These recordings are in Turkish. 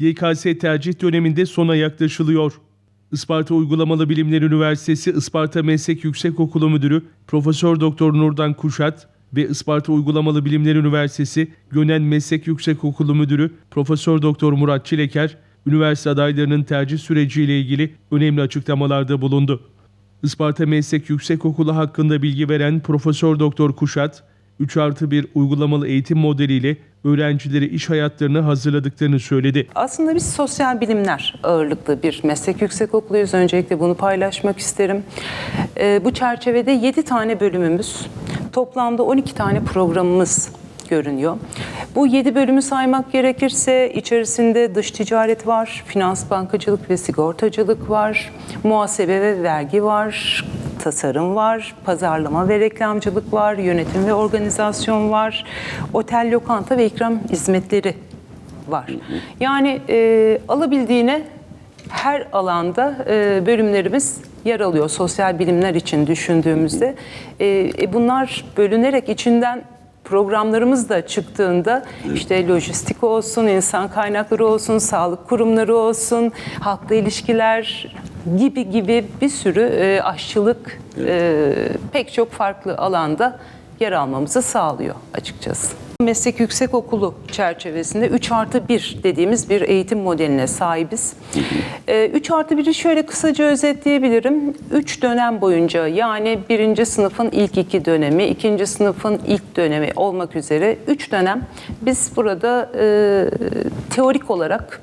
YKS tercih döneminde sona yaklaşılıyor. Isparta Uygulamalı Bilimler Üniversitesi Isparta Meslek Yüksekokulu Müdürü Profesör Doktor Nurdan Kuşat ve Isparta Uygulamalı Bilimler Üniversitesi Gönen Meslek Yüksekokulu Müdürü Profesör Doktor Murat Çileker, üniversite adaylarının tercih süreciyle ilgili önemli açıklamalarda bulundu. Isparta Meslek Yüksekokulu hakkında bilgi veren Profesör Doktor Kuşat, 3 artı 1 uygulamalı eğitim modeliyle öğrencileri iş hayatlarına hazırladıklarını söyledi. Aslında biz sosyal bilimler ağırlıklı bir meslek yüksekokuluyuz. Öncelikle bunu paylaşmak isterim. Ee, bu çerçevede 7 tane bölümümüz, toplamda 12 tane programımız görünüyor. Bu 7 bölümü saymak gerekirse içerisinde dış ticaret var, finans bankacılık ve sigortacılık var, muhasebe ve vergi var, tasarım var, pazarlama ve reklamcılık var, yönetim ve organizasyon var, otel, lokanta ve ikram hizmetleri var. Yani e, alabildiğine her alanda e, bölümlerimiz yer alıyor sosyal bilimler için düşündüğümüzde. E, e, bunlar bölünerek içinden programlarımız da çıktığında işte lojistik olsun, insan kaynakları olsun, sağlık kurumları olsun, halkla ilişkiler gibi gibi bir sürü e, aşçılık e, pek çok farklı alanda yer almamızı sağlıyor açıkçası. Meslek Yüksekokulu çerçevesinde 3 artı 1 dediğimiz bir eğitim modeline sahibiz. Ee, 3 artı 1'i şöyle kısaca özetleyebilirim. 3 dönem boyunca yani birinci sınıfın ilk iki dönemi, ikinci sınıfın ilk dönemi olmak üzere 3 dönem biz burada e, teorik olarak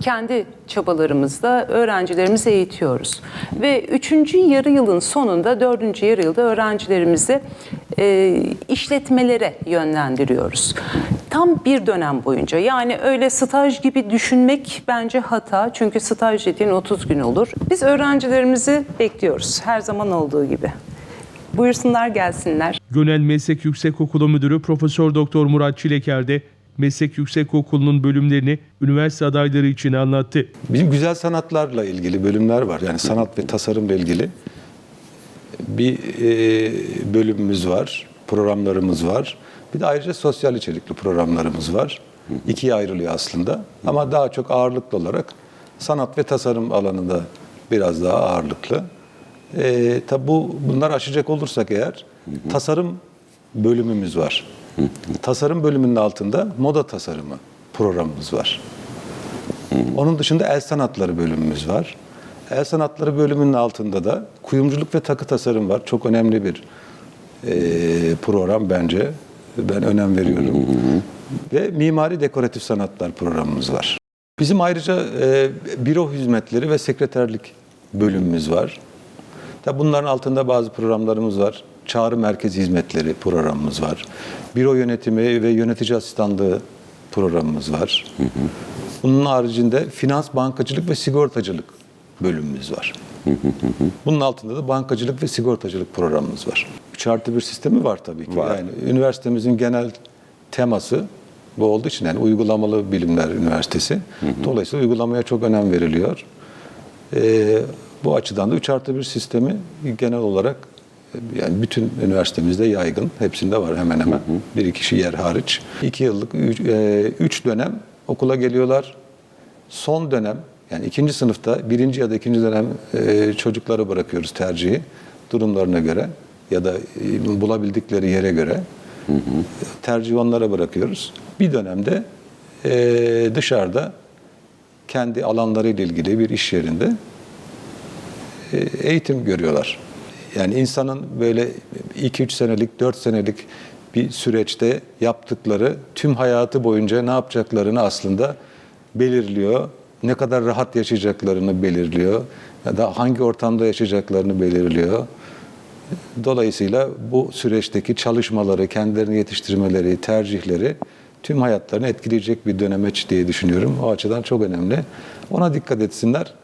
kendi çabalarımızla öğrencilerimizi eğitiyoruz. Ve üçüncü yarı yılın sonunda, dördüncü yarı yılda öğrencilerimizi e, işletmelere yönlendiriyoruz. Tam bir dönem boyunca yani öyle staj gibi düşünmek bence hata. Çünkü staj dediğin 30 gün olur. Biz öğrencilerimizi bekliyoruz her zaman olduğu gibi. Buyursunlar gelsinler. Gönel Meslek Yüksekokulu Müdürü Profesör Doktor Murat Çileker de Meslek Yüksekokulu'nun bölümlerini üniversite adayları için anlattı. Bizim güzel sanatlarla ilgili bölümler var. Yani sanat ve tasarımla ilgili bir e, bölümümüz var, programlarımız var. Bir de ayrıca sosyal içerikli programlarımız var. İkiye ayrılıyor aslında. Ama daha çok ağırlıklı olarak sanat ve tasarım alanında biraz daha ağırlıklı. E, tabi bu bunlar aşacak olursak eğer tasarım bölümümüz var. Tasarım bölümünün altında moda tasarımı programımız var. Onun dışında el sanatları bölümümüz var. El sanatları bölümünün altında da kuyumculuk ve takı tasarım var. Çok önemli bir e, program bence. Ben önem veriyorum. Ve mimari dekoratif sanatlar programımız var. Bizim ayrıca e, büro hizmetleri ve sekreterlik bölümümüz var. Tabi bunların altında bazı programlarımız var. Çağrı merkezi hizmetleri programımız var. Büro yönetimi ve yönetici asistanlığı programımız var. Bunun haricinde finans, bankacılık ve sigortacılık bölümümüz var. Bunun altında da bankacılık ve sigortacılık programımız var. 3 artı bir sistemi var tabii ki. Var. Yani üniversitemizin genel teması bu olduğu için yani uygulamalı bilimler üniversitesi. Dolayısıyla uygulamaya çok önem veriliyor. Ee, bu açıdan da 3 artı bir sistemi genel olarak yani bütün üniversitemizde yaygın. Hepsinde var hemen hemen. Bir iki kişi yer hariç. 2 yıllık 3 dönem okula geliyorlar. Son dönem yani ikinci sınıfta birinci ya da ikinci dönem e, çocuklara bırakıyoruz tercihi durumlarına göre ya da e, bulabildikleri yere göre tercihi onlara bırakıyoruz. Bir dönemde e, dışarıda kendi alanlarıyla ilgili bir iş yerinde e, eğitim görüyorlar. Yani insanın böyle 2-3 senelik, 4 senelik bir süreçte yaptıkları tüm hayatı boyunca ne yapacaklarını aslında belirliyor. Ne kadar rahat yaşayacaklarını belirliyor. Ya da hangi ortamda yaşayacaklarını belirliyor. Dolayısıyla bu süreçteki çalışmaları, kendilerini yetiştirmeleri, tercihleri tüm hayatlarını etkileyecek bir dönemeç diye düşünüyorum. O açıdan çok önemli. Ona dikkat etsinler.